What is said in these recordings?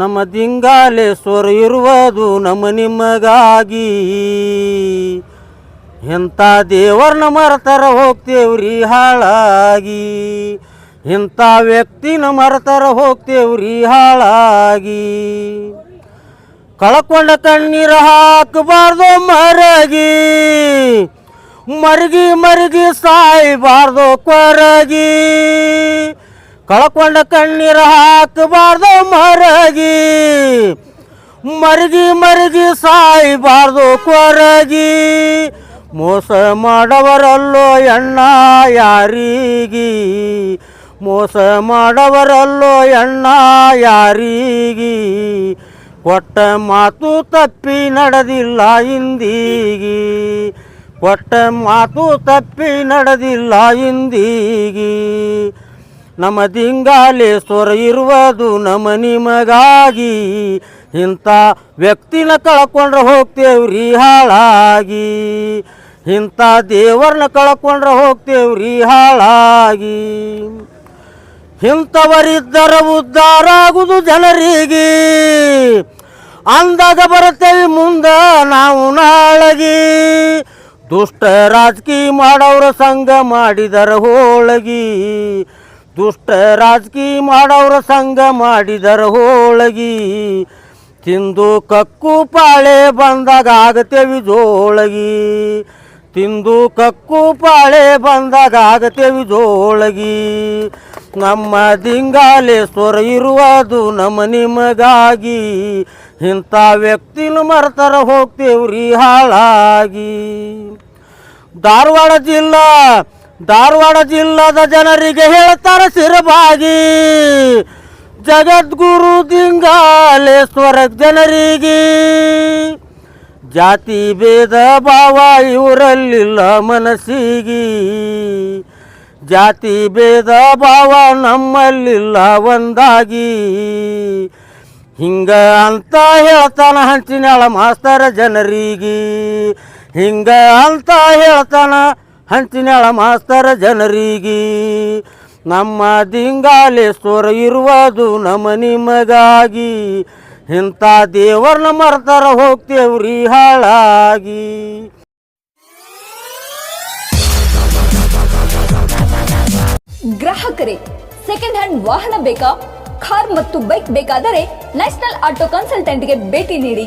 ನಮ್ಮ ದಿಂಗಾಲೇಶ್ವರ ಇರುವುದು ನಮ್ಮ ನಿಮಗಾಗಿ ಇಂಥ ದೇವರನ್ನ ಮರತರ ಹೋಗ್ತೇವ್ರಿ ಹಾಳಾಗಿ. ಇಂಥ ವ್ಯಕ್ತಿನ ಮರತರ ಹೋಗ್ತೇವ್ರಿ ಹಾಳಾಗಿ. ಕಳ್ಕೊಂಡ ಕಣ್ಣೀರ ಹಾಕಬಾರ್ದು ಮರಗಿ. ಮರಗಿ ಮರಗಿ ಸಾಯಬಾರ್ದು ಕೊರಗಿ. ಕಳ್ಕೊಂಡ ಕಣ್ಣೀರ ಹಾಕಬಾರ್ದು ಮರಗಿ. ಮರಗಿ ಮರಗಿ ಸಾಯಬಾರ್ದು ಕೊರಗಿ. ಮೋಸ ಮಾಡವರಲ್ಲೋ ಎಣ್ಣ ಯಾರಿಗಿ. ಮೋಸ ಮಾಡವರಲ್ಲೋ ಎಣ್ಣ ಯಾರಿಗಿ. ಕೊಟ್ಟ ಮಾತು ತಪ್ಪಿ ನಡೆದಿಲ್ಲ ಇಂದೀಗಿ ಕೊಟ್ಟ ಮಾತು ತಪ್ಪಿ ನಡೆದಿಲ್ಲ ಇಂದೀಗಿ ನಮ್ಮ ದಿಂಗಾಲೇಶ್ವರ ಇರುವುದು ನಮ್ಮ ನಿಮಗಾಗಿ. ಇಂಥ ವ್ಯಕ್ತಿನ ಕಳ್ಕೊಂಡ್ರೆ ಹೋಗ್ತೇವ್ರಿ ಹಾಳಾಗಿ. ಇಂಥ ದೇವರನ್ನ ಕಳ್ಕೊಂಡ್ರೆ ಹೋಗ್ತೇವ್ರಿ ಹಾಳಾಗಿ. ಇಂಥವರಿದ್ದರ ಉದ್ಧಾರ ಆಗುದು ಜನರಿಗೆ. ಅಂದಾಗ ಬರುತ್ತೇವೆ ಮುಂದ ನಾವು ನಾಳಗಿ. ದುಷ್ಟ ರಾಜಕೀಯ ಮಾಡೋರ ಸಂಘ ಮಾಡಿದರ ಹೋಳಗಿ. ದುಷ್ಟ ರಾಜಕಿ ಮಾಡೋರ ಸಂಘ ಮಾಡಿದರ ಹೋಳಗಿ. ತಿಂದು ಕಕ್ಕು ಪಾಳೆ ಬಂದಾಗ ಆಗತೇವಿ ಜೋಳಗಿ. ತಿಂದು ಕಕ್ಕು ಪಾಳೆ ಬಂದಾಗ ಆಗತೇವಿ ಜೋಳಗಿ. ನಮ್ಮ ದಿಂಗಾಲೇಶ್ವರ ಇರುವುದು ನಮ್ಮ ನಿಮಗಾಗಿ. ಇಂಥ ವ್ಯಕ್ತಿನ ಮರ್ತಾರ ಹೋಗ್ತೇವ್ರಿ ಹಾಳಾಗಿ. ಧಾರವಾಡ ಜಿಲ್ಲಾ ಧಾರವಾಡ ಜಿಲ್ಲಾದ ಜನರಿಗೆ ಹೇಳ್ತಾರೆ ಸಿರಬಾಗಿ. ಜಗದ್ಗುರು ದಿಂಗಾಲೇಶ್ವರ ಜನರಿಗೆ. ಜಾತಿ ಭೇದ ಭಾವ ಇವರಲ್ಲಿಲ್ಲ ಮನಸ್ಸಿಗೆ. ಜಾತಿ ಭೇದ ಭಾವ ನಮ್ಮಲ್ಲಿಲ್ಲ ಒಂದಾಗಿ. ಹಿಂಗ ಅಂತ ಹೇಳ್ತಾನ ಹಂಚಿನಾಳ ಮಾಸ್ತರ ಜನರಿಗೆ. ಹಿಂಗ ಅಂತ ಹೇಳ್ತಾನ ಹಂಚಿನಾಳ ಮಾಸ್ತರ ಜನರಿಗೆ. ನಮ್ಮ ದಿಂಗಾಲೇಶ್ವರ ಇರುವುದು ನಮ್ಮ ನಿಮಗಾಗಿ. ಇಂಥ ದೇವರನ್ನ ಮರ್ತಾರ ಹೋಗ್ತೇವ್ರಿ ಹಾಳಾಗಿ. ಗ್ರಾಹಕರೇ ಸೆಕೆಂಡ್ ಹ್ಯಾಂಡ್ ವಾಹನ ಬೇಕಾ? ಕಾರ್ ಮತ್ತು ಬೈಕ್ ಬೇಕಾದರೆ ನ್ಯಾಷನಲ್ ಆಟೋ ಕನ್ಸಲ್ಟೆಂಟ್ಗೆ ಭೇಟಿ ನೀಡಿ.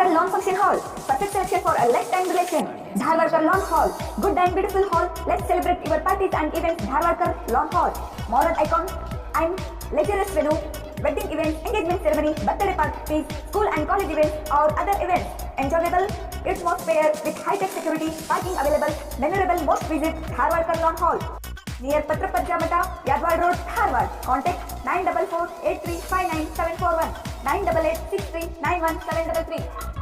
Dharwarkar Lawn Function Hall. Perfect selection for a lifetime relation. Dharwarkar Lawn Hall. Good and beautiful hall. Let's celebrate your parties and events. Dharwarkar Lawn Hall. Modern icon and leisure venue. Wedding events, engagement ceremony, birthday parties, school and college events or other events. Enjoyable atmosphere with high-tech security, parking available. Memorable most visit Dharwarkar Lawn Hall. Near पत्रपज्जा बटा Yadwad road, Dharwad. Contact nine double four eight three five nine seven four one nine double eight six three nine one seven double three